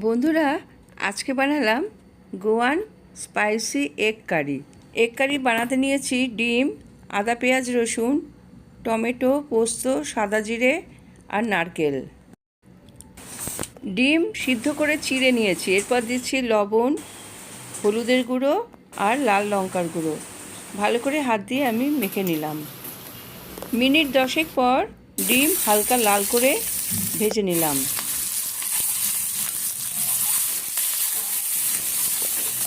বন্ধুরা, আজকে বানালাম Goan spicy egg curry. Egg curry বানাতে নিয়েছি ডিম, আদা, পেঁয়াজ, রসুন, টমেটো, পোস্ত, সাদা জিরে আর নারকেল। ডিম সিদ্ধ করে চিড়ে নিয়েছি। এরপর দিচ্ছি লবণ, হলুদের গুঁড়ো আর লাল লঙ্কার গুঁড়ো। ভালো করে হাত দিয়ে আমি মেখে নিলাম। মিনিট দশেক পর ডিম হালকা লাল করে ভেজে নিলাম।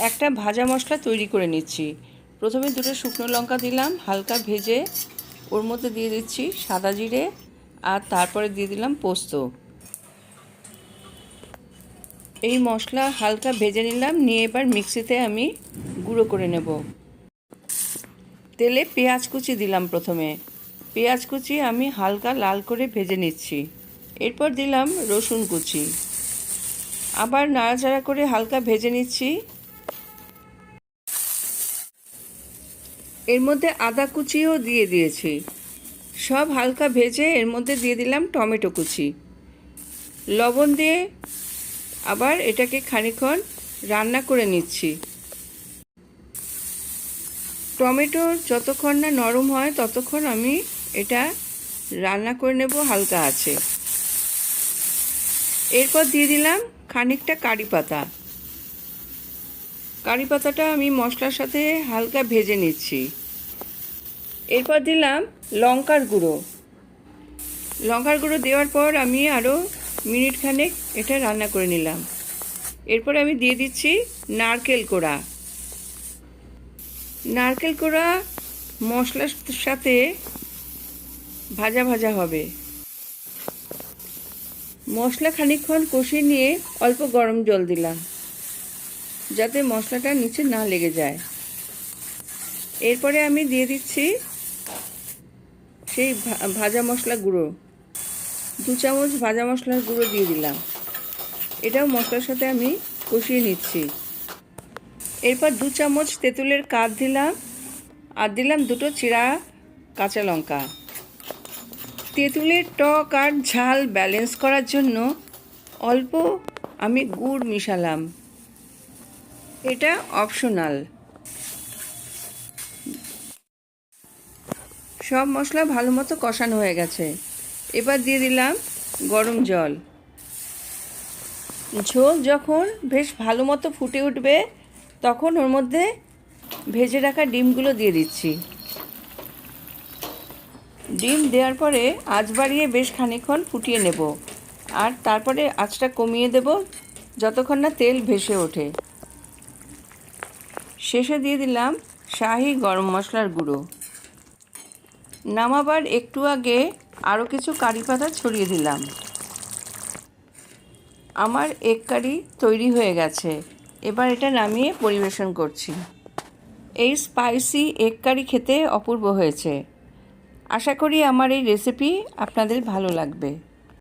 একটা ভাজা মশলা তৈরি করে নিচ্ছি। প্রথমে দুটো শুকনো লঙ্কা দিলাম, হালকা ভেজে ওর মধ্যে দিয়ে দিচ্ছি সাদা জিরে আর তারপরে দিয়ে দিলাম পোস্ত। এই মশলা হালকা ভেজে নিলাম, নিয়ে এবার মিক্সিতে আমি গুঁড়ো করে নেব। তেলে পেঁয়াজ কুচি দিলাম প্রথমে। পেঁয়াজ কুচি আমি হালকা লাল করে ভেজে নিচ্ছি। এরপর দিলাম রসুন কুচি। আবার নাড়াচাড়া করে হালকা ভেজে নিচ্ছি। এর মধ্যে আদা কুচিও দিয়ে দিয়েছি। সব হালকা ভেজে এর মধ্যে দিয়ে দিলাম টমেটো কুচি। লবণ দিয়ে আবার এটাকে খানিক্ষণ রান্না করে নিচ্ছি। টমেটো যতক্ষণ না নরম হয়, ততক্ষণ আমি এটা রান্না করে নেব হালকা আছে। এরপর দিয়ে দিলাম খানিকটা কারি পাতা। কারি পাতাটা আমি মশলার সাথে হালকা ভেজে নিচ্ছি। এরপর দিলাম লঙ্কার গুঁড়ো। লঙ্কার গুঁড়ো দেওয়ার পর আমি আরও মিনিট খানেক এটা রান্না করে নিলাম। এরপর আমি দিয়ে দিচ্ছি নারকেল কোড়া। নারকেল কোড়া মশলার সাথে ভাজা ভাজা হবে। মশলা খানিকক্ষণ কষিয়ে নিয়ে অল্প গরম জল দিলাম। যাতে মশলাটা নিচে না লেগে যায়। এরপরে আমি দিয়ে দিচ্ছি সেই ভাজা মশলা গুঁড়ো। দু চামচ ভাজা মশলার গুঁড়ো দিয়ে দিলাম। এটাও মশলার সাথে আমি কষিয়ে নিচ্ছি। এরপর দু চামচ তেঁতুলের কাঠ দিলাম আর দিলাম দুটো চিরা কাঁচা লঙ্কা। তেঁতুলের টক আর ঝাল ব্যালেন্স করার জন্য অল্প আমি গুড় মিশালাম। এটা অপশনাল সব মশলা ভালো মতো কষানো হয়ে গেছে। এবার দিয়ে দিলাম গরম জল। ঝোল যখন বেশ ভালো মতো ফুটে উঠবে, তখন ওর মধ্যে ভেজে রাখা ডিমগুলো দিয়ে দিচ্ছি। ডিম দেওয়ার পরে আঁচ বাড়িয়ে বেশ খানিক্ষণ ফুটিয়ে নেব। আর তারপরে আঁচটা কমিয়ে দেব, যতক্ষণ না তেল ভেসে ওঠে। শেষে দিয়ে দিলাম শাহি গরম মশলার গুঁড়ো। নামাবার একটু আগে আরও কিছু কারি পাতা ছড়িয়ে দিলাম। আমার এক কারি তৈরি হয়ে গেছে। এবার এটা নামিয়ে পরিবেশন করছি। এই স্পাইসি এক কারি খেতে অপূর্ব হয়েছে। আশা করি আমার এই রেসিপি আপনাদের ভালো লাগবে।